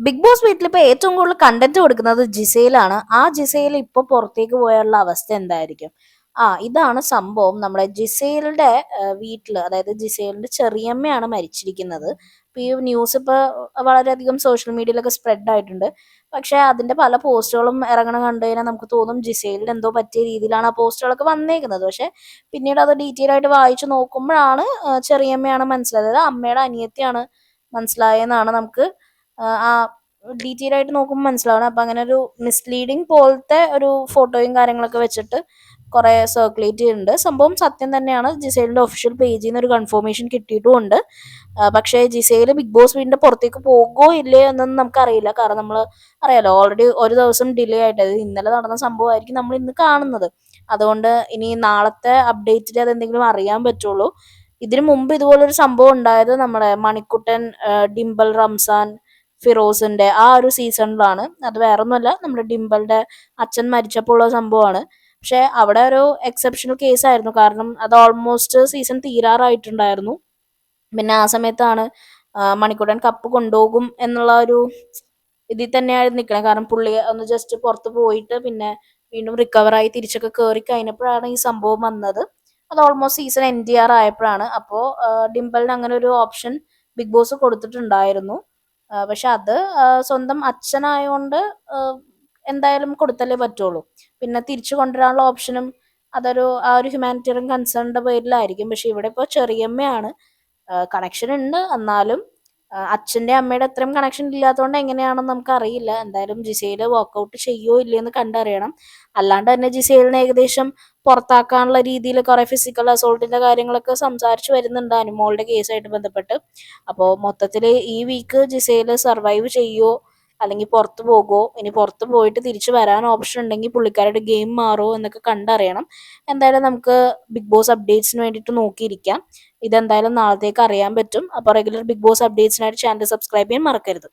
Big boss വീട്ടിൽ ഇപ്പൊ ഏറ്റവും കൂടുതൽ കണ്ടന്റ് കൊടുക്കുന്നത് ജിസയിലാണ് ആ ജിസയിൽ ഇപ്പൊ പുറത്തേക്ക് പോയുള്ള അവസ്ഥ എന്തായിരിക്കും? ആ ഇതാണ് സംഭവം. നമ്മുടെ ജിസയിലുടെ വീട്ടിൽ അതായത് ജിസയിലിന്റെ ചെറിയമ്മയാണ് മരിച്ചിരിക്കുന്നത്. ഈ ന്യൂസ് ഇപ്പൊ വളരെയധികം സോഷ്യൽ മീഡിയയിലൊക്കെ സ്പ്രെഡ് ആയിട്ടുണ്ട്. പക്ഷെ അതിന്റെ പല പോസ്റ്റുകളും ഇറങ്ങണം കണ്ടു കഴിഞ്ഞാൽ നമുക്ക് തോന്നും ജിസയിലിന് എന്തോ പറ്റിയ രീതിയിലാണ് ആ പോസ്റ്റുകളൊക്കെ വന്നേക്കുന്നത്. പക്ഷെ പിന്നീട് അത് ഡീറ്റെയിൽ ആയിട്ട് വായിച്ചു നോക്കുമ്പോഴാണ് ചെറിയമ്മയാണ് മനസ്സിലായത്. അമ്മയുടെ അനിയത്തിയാണ് മനസ്സിലായെന്നാണ് നമുക്ക് ആ, ഡീറ്റെയിൽ ആയിട്ട് നോക്കുമ്പോൾ മനസ്സിലാവണം. അപ്പൊ അങ്ങനെ ഒരു മിസ്ലീഡിങ് പോലത്തെ ഒരു ഫോട്ടോയും കാര്യങ്ങളൊക്കെ വെച്ചിട്ട് കുറെ സർക്കുലേറ്റ് ചെയ്യുന്നുണ്ട് സംഭവം സത്യം തന്നെയാണ്. ജിസൈലിന്റെ ഒഫീഷ്യൽ പേജിൽ നിന്ന് ഒരു കൺഫർമേഷൻ കിട്ടിയിട്ടുമുണ്ട് പക്ഷേ ജിസൈൽ ബിഗ് ബോസ് വീടിന്റെ പുറത്തേക്ക് പോകുമോ ഇല്ലയോ എന്നൊന്നും നമുക്കറിയില്ല. കാരണം നമ്മൾ അറിയാലോ ഓൾറെഡി ഒരു ദിവസം ഡിലേ ആയിട്ട് അത് ഇന്നലെ നടന്ന സംഭവമായിരിക്കും നമ്മൾ ഇന്ന് കാണുന്നത്. അതുകൊണ്ട് ഇനി നാളത്തെ അപ്ഡേറ്റിൽ അതെന്തെങ്കിലും അറിയാൻ പറ്റുള്ളൂ. ഇതിനു മുമ്പ് ഇതുപോലൊരു സംഭവം ഉണ്ടായത് നമ്മുടെ മണിക്കുട്ടൻ ഡിംബൽ റംസാൻ ഫിറോസിന്റെ ആ ഒരു സീസണിലാണ്. അത് വേറൊന്നുമല്ല നമ്മുടെ ഡിംപിളിന്റെ അച്ഛൻ മരിച്ചപ്പോൾ ഉള്ള സംഭവമാണ്. പക്ഷെ അവിടെ ഒരു എക്സെപ്ഷണൽ കേസ് ആയിരുന്നു. കാരണം അത് ഓൾമോസ്റ്റ് സീസൺ തീരാറായിട്ടുണ്ടായിരുന്നു. പിന്നെ ആ സമയത്താണ് മണിക്കുട്ടൻ കപ്പ് കൊണ്ടുപോകും എന്നുള്ള ഒരു ഇതിൽ തന്നെയായിരുന്നു നിൽക്കണേ. കാരണം പുള്ളി ഒന്ന് ജസ്റ്റ് പുറത്ത് പോയിട്ട് പിന്നെ വീണ്ടും റിക്കവറായി തിരിച്ചൊക്കെ കയറി കഴിഞ്ഞപ്പോഴാണ് ഈ സംഭവം വന്നത്. അത് almost season N D R ആയപ്പോഴാണ് അപ്പോൾ ഡിംപിളിന് അങ്ങനെ ഒരു ഓപ്ഷൻ ബിഗ് ബോസ് കൊടുത്തിട്ടുണ്ടായിരുന്നു. പക്ഷെ അത് സ്വന്തം അച്ഛനായോണ്ട് എന്തായാലും കൊടുത്തല്ലേ പറ്റുള്ളൂ. പിന്നെ തിരിച്ചു കൊണ്ടുവരാനുള്ള ഓപ്ഷനും അതൊരു ആ ഒരു ഹ്യൂമാനിറ്റേറിയൻ കൺസേണിന്റെ പേരിലായിരിക്കും. പക്ഷെ ഇവിടെ ഇപ്പോൾ ചെറിയമ്മയാണ്. കണക്ഷൻ ഉണ്ട്. എന്നാലും ആ, അച്ഛന്റെ അമ്മയുടെ അത്രയും കണക്ഷൻ ഇല്ലാത്തതുകൊണ്ട് എങ്ങനെയാണെന്ന് നമുക്ക് അറിയില്ല എന്തായാലും ജിസയിൽ വർക്കൗട്ട് ചെയ്യോ ഇല്ലയെന്ന് കണ്ടറിയണം. അല്ലാണ്ട് തന്നെ ജിസയിലിന് ഏകദേശം പുറത്താക്കാനുള്ള രീതിയിൽ കുറേ ഫിസിക്കൽ അസോൾട്ടിന്റെ കാര്യങ്ങളൊക്കെ സംസാരിച്ച് വരുന്നുണ്ട് അനുമോളുടെ കേസായിട്ട് ബന്ധപ്പെട്ട്. അപ്പോൾ മൊത്തത്തിൽ ഈ വീക്ക് ജിസയിൽ സർവൈവ് ചെയ്യോ അല്ലെങ്കിൽ പുറത്ത് പോകുമോ ഇനി പുറത്ത് പോയിട്ട് തിരിച്ചു വരാൻ ഓപ്ഷൻ ഉണ്ടെങ്കിൽ പുള്ളിക്കാരുടെ ഗെയിം മാറുമോ എന്നൊക്കെ കണ്ടറിയണം. എന്തായാലും നമുക്ക് ബിഗ് ബോസ് അപ്ഡേറ്റ്സിന് വേണ്ടിയിട്ട് നോക്കിയിരിക്കാം. ഇതെന്തായാലും നാളത്തേക്ക് അറിയാൻ പറ്റും. അപ്പോൾ റെഗുലർ ബിഗ് ബോസ് അപ്ഡേറ്റ്സിനായിട്ട് ചാനൽ സബ്സ്ക്രൈബ് ചെയ്യാൻ മറക്കരുത്.